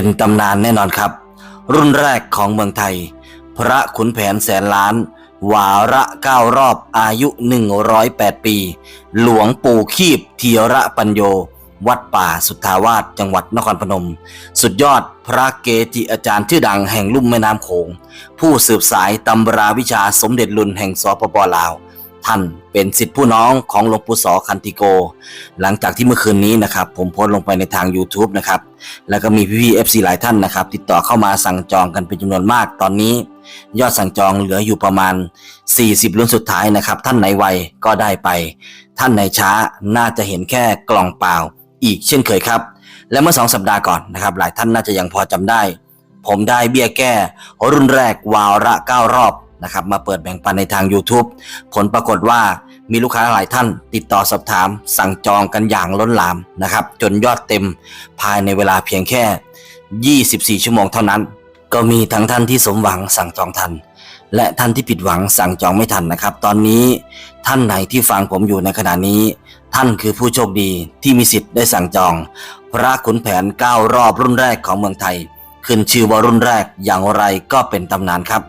เป็นตำนานแน่นอนครับ รุ่นแรกของเมืองไทย พระขุนแผนแสนล้าน วาระเก้ารอบอายุ 108 ปี หลวงปู่คีบเทียระปัญโย วัดป่าสุทธาวาสจังหวัดนครพนม สุดยอดพระเกจิอาจารย์ชื่อดังแห่งลุ่มแม่น้ำโขง ผู้สืบสายตำราวิชาสมเด็จลุนแห่งสปปลาว ท่านเป็นสิทธิผู้น้องของหลวงปู่สอคันติโก หลังจากที่เมื่อคืนนี้นะครับ ผมโพสต์ลงไปในทาง YouTube นะครับ แล้วก็มีพี่ๆ FC หลายท่านนะครับ ติดต่อเข้ามาสั่งจองกันเป็นจำนวนมากตอนนี้ ยอดสั่งจองเหลืออยู่ประมาณ 40รุ่นสุดท้ายนะครับ ท่านไหนไวก็ได้ไป ท่านไหนช้าน่าจะเห็นแค่กล่องเปล่า อีกเช่นเคยครับ และเมื่อสองสัปดาห์ก่อนนะครับ หลายท่านน่าจะยังพอจำได้ ผมได้เบี้ยแก้รุ่นแรกวาระ9รอบ นะครับมาเปิดแบ่งปันในทาง YouTube ผลปรากฏว่ามีลูกค้าหลายท่านติดต่อสอบถาม สั่งจองกันอย่างล้นหลามนะครับ จนยอดเต็มภายในเวลาเพียงแค่ 24 ชั่วโมงเท่านั้น ก็มีทั้งท่านที่สมหวังสั่งจองทัน และท่านที่ผิดหวังสั่งจองไม่ทันนะครับ ตอนนี้ท่านไหนที่ฟังผมอยู่ในขณะนี้ ท่านคือผู้โชคดีที่มีสิทธิ์ได้สั่งจอง พระขุนแผน 9 รอบรุ่นแรกของเมืองไทย ขึ้นชื่อว่ารุ่นแรกอย่างไรก็เป็นตำนานครับ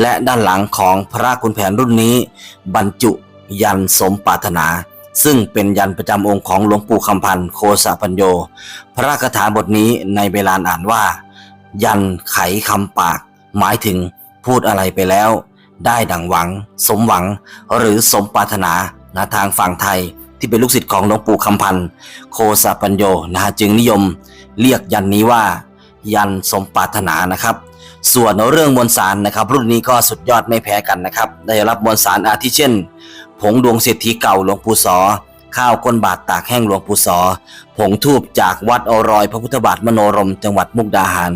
และด้านหลังของพระขุนแผนรุ่นนี้ บรรจุยันสมปรารถนา ซึ่งเป็นยันประจำองค์ของหลวงปู่คำพันธ์โคสะปัญโย พระคาถาบทนี้ในเวลาอ่านว่า ยันไขคำปาก หมายถึงพูดอะไรไปแล้ว ได้ดังหวัง สมหวังหรือสมปรารถนานทางฝั่งไทยที่เป็นลูกศิษย์ของหลวงปู่คำพันธ์โคสะปัญโยนะฮะจึงนิยม เรียกยันนี้ว่า ยันสมปรารถนานะครับ ส่วนเรื่องมวลสารนะครับ รุ่นนี้ก็สุดยอดไม่แพ้กันนะครับ ได้รับมวลสารอาทิเช่น ผงดวงเศรษฐีเก่าหลวงปู่สอ ข้าวก้นบาทตากแห้งหลวงปู่สอ ผงทูบจากวัดอรอย พระพุทธบาทมโนรม จังหวัดมุกดาหาร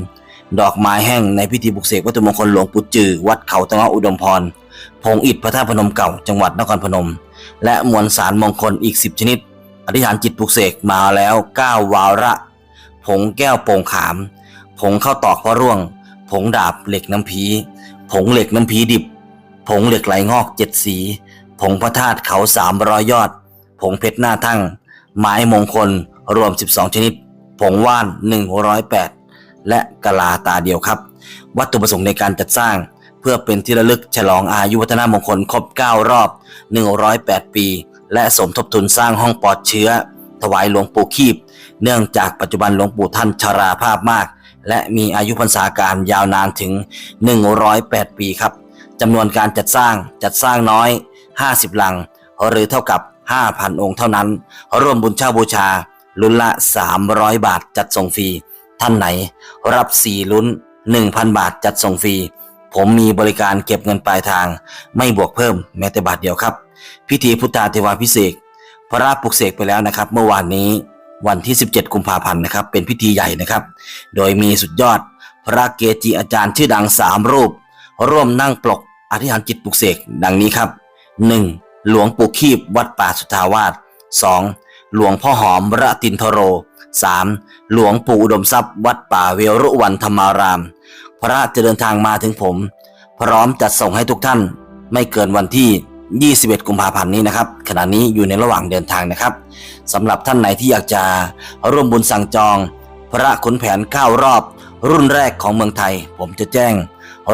ดอกไม้แห้งในพิธีบุกเสกวัตถุมงคลหลวงปู่จือ วัดเขาตะเงาะอุดมพร ผงอิฐพระธาตุพนมเก่า จังหวัดนครพนม และมวลสารมงคลอีก 10 ชนิด อธิษฐานจิตปลุกเสกมาแล้ว 9 วาระ ผงแก้วโป่งขาม ผงข้าวตอกพระร่วง งดาบเหล็กน้ำผีผงเหล็กน้ำผีดิบ ผงเหล็กไหลงอกเจ็ดสี ผงพระธาตุเขาสามร้อยยอด ผงเพชรหน้าทั่งไม้มงคลรวม 12 ชนิด ผงว่าน 108 และกะลาตาเดียวครับ วัตถุประสงค์ในการจัดสร้าง เพื่อเป็นที่ระลึกฉลองอายุวัฒนมงคลครบ 9 รอบ 108 ปี และสมทบทุนสร้างห้องปลอดเชื้อ ถวายหลวงปู่คีบ เนื่องจากปัจจุบันหลวงปู่ท่านชราภาพมาก และมีอายุพรรษาการยาวนานถึง 108 ปีครับจำนวนการจัดสร้างจัดสร้างน้อย 50 ลัง หรือเท่ากับ 5,000 องค์เท่านั้น ร่วมบุญเช่าบูชา ลุ้นละ 300 บาทจัดส่งฟรี ท่านไหน รับ 4 ลุ้น 1,000 บาทจัดส่งฟรี ผมมีบริการเก็บเงินปลายทาง ไม่บวกเพิ่มแม้แต่บาทเดียวครับ พิธีพุทธาเทวาพิเศษ พระราปลุกเสกไปแล้วนะครับ เมื่อวานนี้ วันที่ 17 กุมภาพันธ์นะครับ เป็นพิธีใหญ่นะครับ โดยมีสุดยอดพระเกจิอาจารย์ชื่อดัง 3 รูป ร่วมนั่งปลกอธิษฐานจิตปลุกเสกดังนี้ครับ 1. หลวงปู่คีบวัดป่าสุทาวาส 2. หลวงพ่อหอมระตินทโร 3. หลวงปู่อุดมทรัพย์วัดป่าเวรุวันธรรมาราม พระจะเดินทางมาถึงผม พร้อมจัดส่งให้ทุกท่านไม่เกินวันที่ 21 กุมภาพันธ์นี้นะครับขณะนี้อยู่ในระหว่างเดินทางนะครับสำหรับท่านไหนที่อยากจะร่วมบุญสั่งจอง พระขุนแผนเข้ารอบ รุ่นแรกของเมืองไทย ผมจะแจ้ง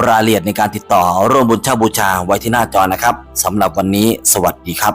รายละเอียดในการติดต่อร่วมบุญเช่าบูชาไว้ที่หน้าจอนะครับสำหรับวันนี้สวัสดีครับ